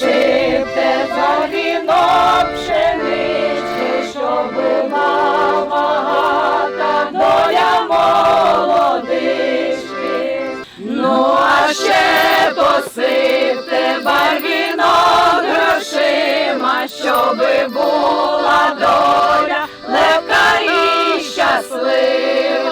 Насипте за вінок пшенички, доля молодички. Ну, а ще посипте барвінок грошима, щоби була доля легка і щаслива.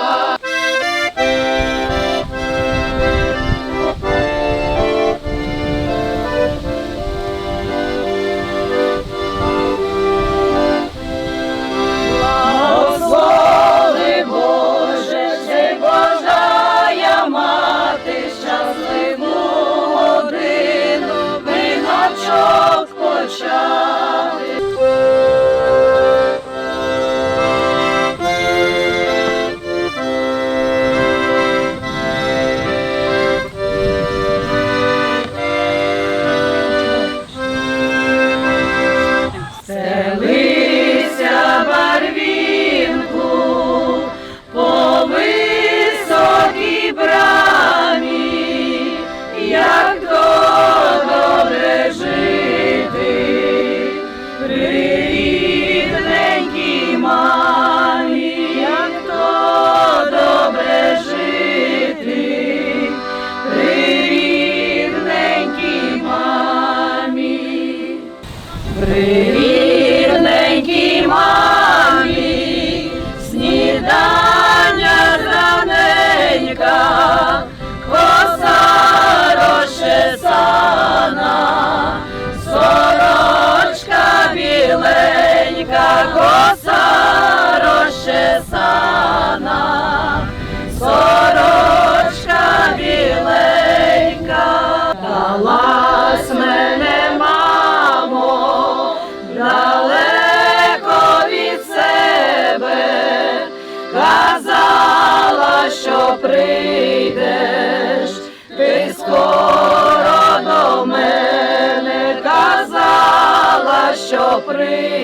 Прийдеш, ти скоро до мене, казала, що прийдеш,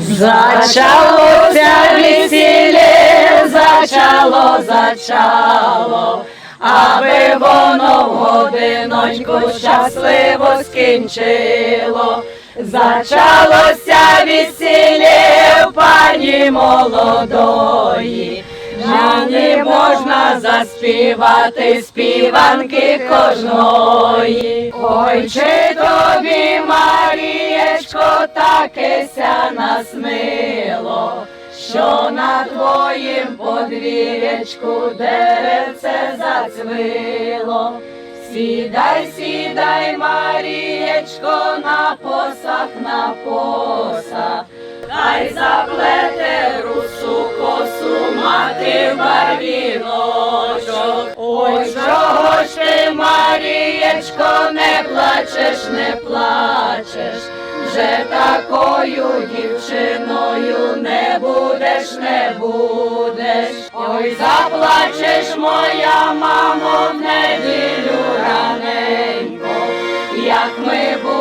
Зачалося весілля, зачало, зачало, аби воно в годиночку щасливо скінчило. Зачалося весілля пані молодої. Мені можна заспівати співанки кожної. Ой, чи тобі, Марієчко, такеся наснило, що на твоїм подвір'ячку деревце зацвило. Сідай, сідай, Марієчко, на посах, на посах, хай заплете не плачеш, не плачеш, вже такою дівчиною не будеш, не будеш. Ой, заплачеш, моя мамо, в неділю раненько, як ми будемо.